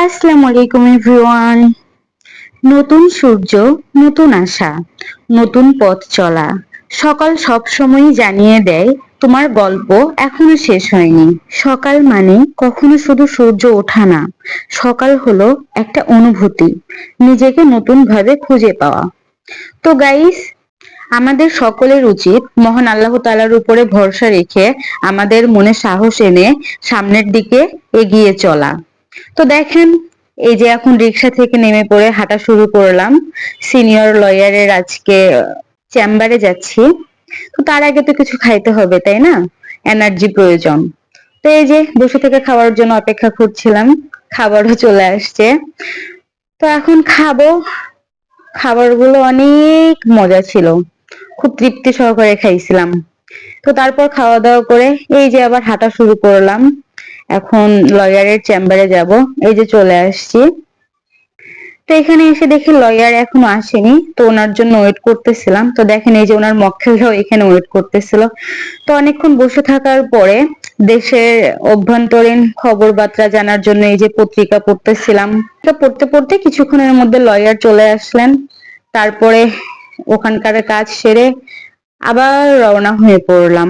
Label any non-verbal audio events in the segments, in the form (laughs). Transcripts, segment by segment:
আসসালামু আলাইকুম এভরিওয়ান। নতুন সূর্য, নতুন আশা, নতুন পথ চলা। সকাল সব সময়ই জানিয়ে দেয়, তোমার গল্প এখনও শেষ হয়নি। সকাল মানে কখনো শুধু সূর্য ওঠা না। সকাল হলো একটা অনুভূতি, নিজেকে নতুন ভাবে খুঁজে পাওয়া। তো গাইস আমাদের সকলের উচিত মহান আল্লাহ তালার উপরে ভরসা রেখে আমাদের মনে সাহস এনে সামনের দিকে এগিয়ে চলা। তো দেখেন, এই যে এখন রিক্সা থেকে নেমে পড়ে হাঁটা শুরু করলাম। সিনিয়র লয়ারের আজকে চেম্বারে যাচ্ছি। তো তার আগে তো কিছু খাইতে হবে, তাই না? এনার্জি প্রয়োজন। তো এই যে বসে থেকে খাওয়ার জন্য অপেক্ষা করছিলাম, খাবারও চলে আসছে। তো এখন খাব। খাবারগুলো অনেক মজা ছিল। খুব তৃপ্তি সহকারে খাইছিলাম। তো তারপর খাওয়া দাওয়া করে এই যে আবার হাঁটা শুরু করলাম। এখন লয়ারের চেম্বারে যাব। এই যে চলে আসছি। তো এখানে এসে দেখি লয়ার এখনও আসেনি। তো ওনার জন্য ওয়েট করতেছিলাম। তো দেখেন এই যে ওনার মক্কেলরাও এখানে ওয়েট করতেছিল। তো অনেকক্ষণ বসে থাকার পরে দেশের অভ্যন্তরীণ খবর বার্তা জানার জন্য এই যে পত্রিকা পড়তেছিলাম। পড়তে পড়তে কিছুক্ষণের মধ্যে লয়ার চলে আসলেন। তারপরে ওখানকার কাজ সেরে আবার রওনা হয়ে পড়লাম।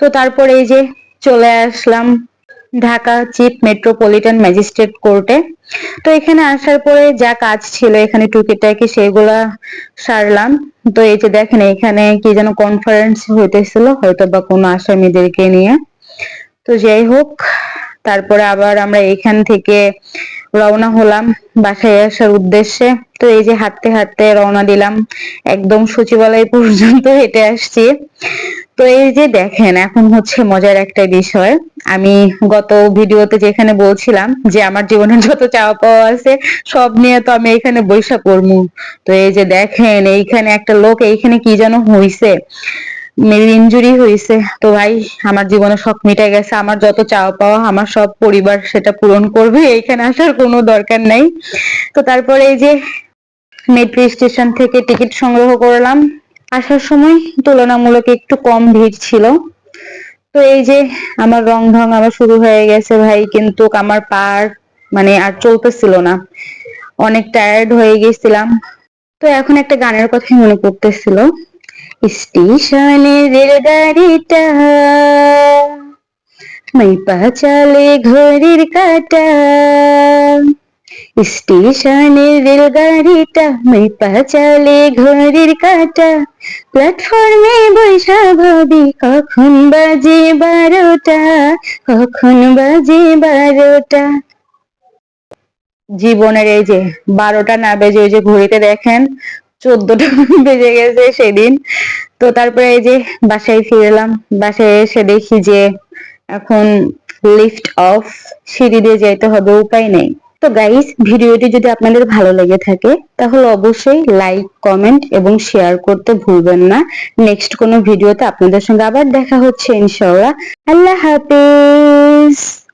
তো তারপরে এই যে চলে আসলাম। ঢাকা চিফ মেট্রোপলিটন ম্যাজিস্ট্রেট কোর্টে। তো এখানে আসার পরে যা কাজ ছিল এখানে টুকিটাকি সেগুলা সারলাম। তো এই যে দেখেন এখানে কি যেন কনফারেন্স হইতেছিল হয়তো বা কোনো আসামিদেরকে নিয়ে। তো যাই হোক, তারপরে আবার আমরা এখান থেকে রওনা হলাম বাসায় আসার উদ্দেশ্যে। তো এই যে হাঁটতে হাঁটতে রওনা দিলাম, একদম সচিবালয় পর্যন্ত হেঁটে আসছি। তো এই যে দেখেন, এখন হচ্ছে মজার একটা বিষয়। আমি গত ভিডিওতে যেখানে বলছিলাম যে আমার জীবনের যত চাওয়া পাওয়া আছে, সব নিয়ে তো আমি এখানে বৈশা করব তো এই যে দেখেন, এইখানে একটা লোক, এইখানে কি যেন হইছে? মেরির ইঞ্জুরি হয়েছে তো ভাই, আমার জীবনে সব মিটে গেছে। আমার যত চাওয়া পাওয়া, আমার সব পরিবার সেটা পূরণ করবে। এইখানে আসার কোনো দরকার নাই। তো তারপরে এই যে মেট্রো স্টেশন থেকে টিকিট সংগ্রহ করলাম। আসার সময় তুলনামূলক একটু কম ভিড় ছিল। তো এই যে আমার রং ঢং আবার শুরু হয়ে গেছে ভাই, কিন্তু আমার পার মানে আর চলতেছিল না। অনেক টায়ার্ড হয়ে গেছিলাম। তো এখন একটা গানের কথাই মনে পড়তেছিল। স্টেশনে রেলগাড়িটা মাই পা চালে ঘড়ির কাটা। স্টেশনের রেলগাড়িটা পা চালে, ঘড়ির কাটা। প্ল্যাটফর্মে বৈশা ভাবি, কখন বাজে বারোটা? কখন বাজে বারোটা? জীবনের এই যে বারোটা না বেজে ওই যে ঘড়িতে দেখেন, চোদ্দটা (laughs) বেজে গেছে সেদিন। তো তারপরে এই যে বাসায় ফিরলাম বাসায় এসে দেখি যে এখন লিফট অফ সিঁড়ি দিয়ে যাইতে হবে, উপায় নেই। তো গাইস ভিডিওটি যদি আপনাদের ভালো লেগে থাকে, তাহলে অবশ্যই লাইক কমেন্ট এবং শেয়ার করতে ভুলবেন না। নেক্সট কোনো ভিডিওতে আপনাদের সঙ্গে আবার দেখা হচ্ছে, ইনশাআল্লাহ। আল্লাহ হাফেজ!